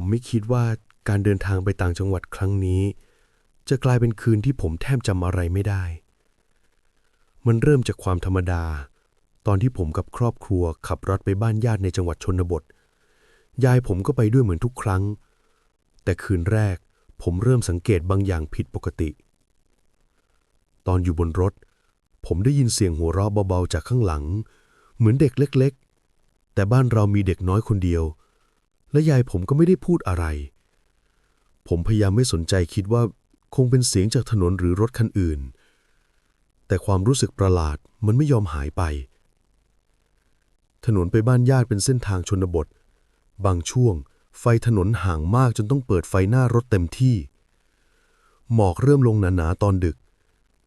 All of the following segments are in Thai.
ผมไม่คิดว่าการเดินทางไปต่างจังหวัดครั้งนี้ จะกลายเป็นคืนที่ผมแทบจำอะไรไม่ได้ มันเริ่มจากความธรรมดา ตอนที่ผมกับครอบครัวขับรถไปบ้านญาติในจังหวัดชนบท ยายผมก็ไปด้วยเหมือนทุกครั้ง แต่คืนแรกผมเริ่มสังเกตบางอย่างผิดปกติ ตอนอยู่บนรถ ผมได้ยินเสียงหัวเราะเบาๆจากข้างหลัง เหมือนเด็กเล็ก ๆ แต่บ้านเรามีเด็กน้อยคนเดียว และยายผมก็ไม่ได้พูดอะไร ผมพยายามไม่สนใจคิดว่าคงเป็นเสียงจากถนนหรือรถคันอื่น แต่ความรู้สึกประหลาดมันไม่ยอมหายไป ถนนไปบ้านญาติเป็นเส้นทางชนบท บางช่วง ไฟถนนห่างมากจนต้องเปิดไฟหน้ารถเต็มที่ หมอกเริ่มลงหนาๆตอนดึก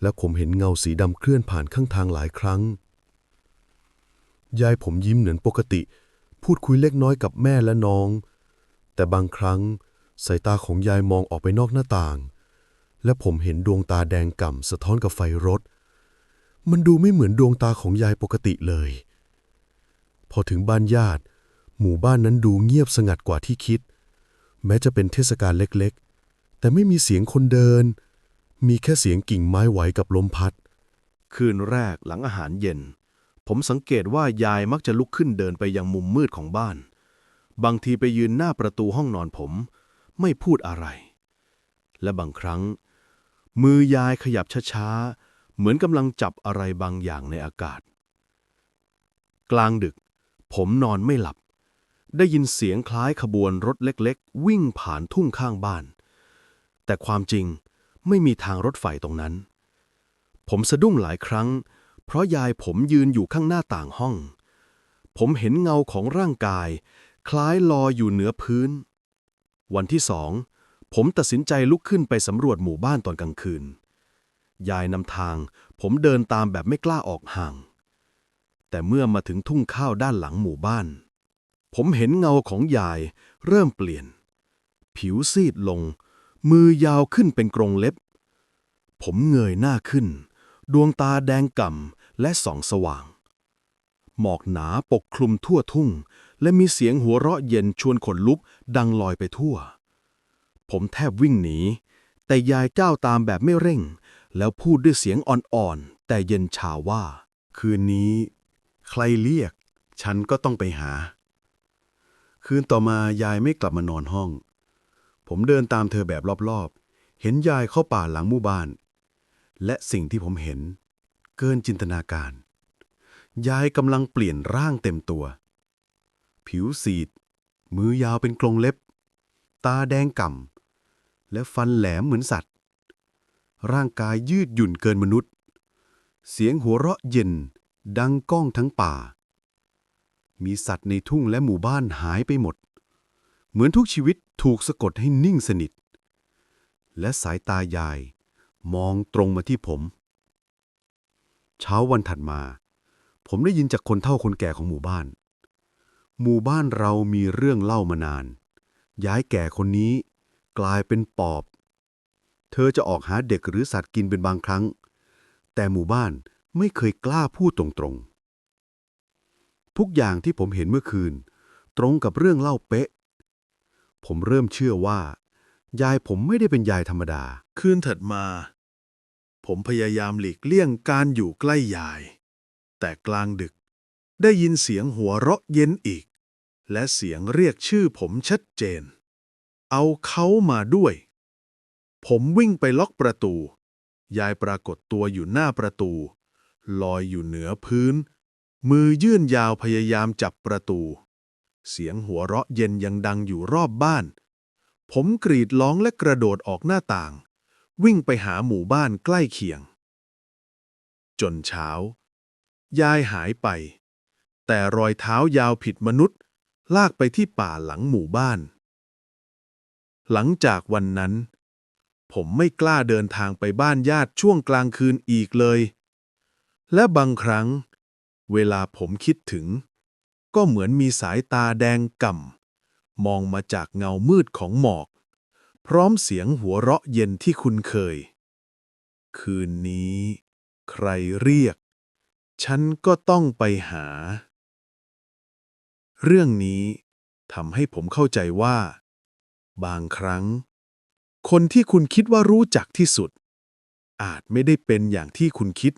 และผมเห็นเงาสีดำเคลื่อนผ่านข้างทางหลายครั้ง ยายผมยิ้มเหมือนปกติ พูดคุยเล็กน้อยกับแม่และน้อง แต่บางครั้งสายตาของยายมองออกไปนอกหน้าต่าง และผมเห็นดวงตาแดงก่ำสะท้อนกับไฟรถ มันดูไม่เหมือนดวงตาของยายปกติเลย พอถึงบ้านญาติ หมู่บ้านนั้นดูเงียบสงัดกว่าที่คิด แม้จะเป็นเทศกาลเล็กๆ แต่ไม่มีเสียงคนเดิน มีแค่เสียงกิ่งไม้ไหวกับลมพัด คืนแรกหลังอาหารเย็น ผมสังเกตว่ายายมักจะลุกขึ้นเดินไปยังมุมมืดของบ้าน บางทีไปยืนหน้าประตูห้องนอนผม ไม่พูดอะไร และบางครั้ง มือยายขยับช้าๆ เหมือนกำลังจับอะไรบางอย่างในอากาศ กลางดึก ผมนอนไม่หลับ ได้ยินเสียงคล้ายขบวนรถเล็กๆ วิ่งผ่านทุ่งข้างบ้าน แต่ความจริงไม่มีทางรถไฟตรงนั้น ผมสะดุ้งหลายครั้งเพราะยายผมยืนอยู่ข้างหน้าต่างห้อง ผมเห็นเงาของร่างกาย คล้ายลอยอยู่เหนือพื้น วันที่สองผมตัดสินใจลุกขึ้นไปสำรวจหมู่บ้านตอนกลางคืน ยายนำทาง ผมเดินตามแบบไม่กล้าออกห่าง แต่เมื่อมาถึงทุ่งข้าวด้านหลังหมู่บ้าน ผมเห็นเงาของยายเริ่มเปลี่ยน ผิวซีดลง มือยาวขึ้นเป็นกรงเล็บ ผมเงยหน้าขึ้น ดวงตาแดงก่ำ และส่องสว่าง หมอกหนาปกคลุมทั่วทุ่ง และมีเสียงหัวเราะเย็นชวนขนลุกดังลอยไปทั่ว ผมแทบวิ่งหนี แต่ยายก้าวตามแบบไม่เร่ง แล้วพูดด้วยเสียงอ่อนๆ แต่เย็นชาว่า คืนนี้ ใครเรียก ฉันก็ต้องไปหา คืนต่อมายายไม่กลับมานอนห้อง ผมเดินตามเธอแบบรอบๆ เห็นยายเข้าป่าหลังหมู่บ้าน และสิ่งที่ผมเห็น เกินจินตนาการ ยายกำลังเปลี่ยนร่างเต็มตัว ผิวสีด มือยาวเป็นกรงเล็บ ตาแดงก่ำ และฟันแหลมเหมือนสัตว์ ร่างกายยืดหยุ่นเกินมนุษย์ เสียงหัวเราะเย็นดังก้องทั้งป่า มีสัตว์ในทุ่งและหมู่บ้านหายไปหมด เหมือนทุกชีวิตถูกสะกดให้นิ่งสนิท และสายตายายมองตรงมาที่ผม เช้าวันถัดมา ผมได้ยินจากคนเฒ่าคนแก่ของหมู่บ้าน หมู่บ้านเรามีเรื่องเล่ามานาน ย้ายแก่คนนี้กลายเป็นปอบ เธอจะออกหาเด็กหรือสัตว์กินเป็นบางครั้ง แต่หมู่บ้านไม่เคยกล้าพูดตรงๆ ทุกอย่างที่ผมเห็นเมื่อคืน ตรงกับเรื่องเล่าเป๊ะ ผมเริ่มเชื่อว่า ยายผมไม่ได้เป็นยายธรรมดา คืนถัดมา ผมพยายามหลีกเลี่ยงการอยู่ใกล้ยาย แต่กลางดึกได้ยินเสียงหัวเราะเย็นอีก และเสียงเรียกชื่อผมชัดเจน เอาเขามาด้วย ผมวิ่งไปล็อกประตู ยายปรากฏตัวอยู่หน้าประตู ลอยอยู่เหนือพื้น มือยื่นยาวพยายามจับประตู เสียงหัวเราะเย็นยังดังอยู่รอบบ้าน ผมกรีดร้องและกระโดดออกหน้าต่าง วิ่งไปหาหมู่บ้านใกล้เคียง จนเช้า ยายหายไป แต่รอยเท้ายาวผิดมนุษย์ ลากไปที่ป่าหลังหมู่บ้าน หลังจากวันนั้น ผมไม่กล้าเดินทางไปบ้านญาติช่วงกลางคืนอีกเลย และบางครั้ง เวลาผมคิดถึง ก็เหมือนมีสายตาแดงก่ำมองมาจากเงามืดของหมอก พร้อมเสียงหัวเราะเย็นที่คุ้นเคย คืนนี้ ใครเรียก ฉันก็ต้องไปหา เรื่องนี้ทำให้ผมเข้าใจว่า บางครั้ง คนที่คุณคิดว่ารู้จักที่สุด อาจไม่ได้เป็นอย่างที่คุณคิด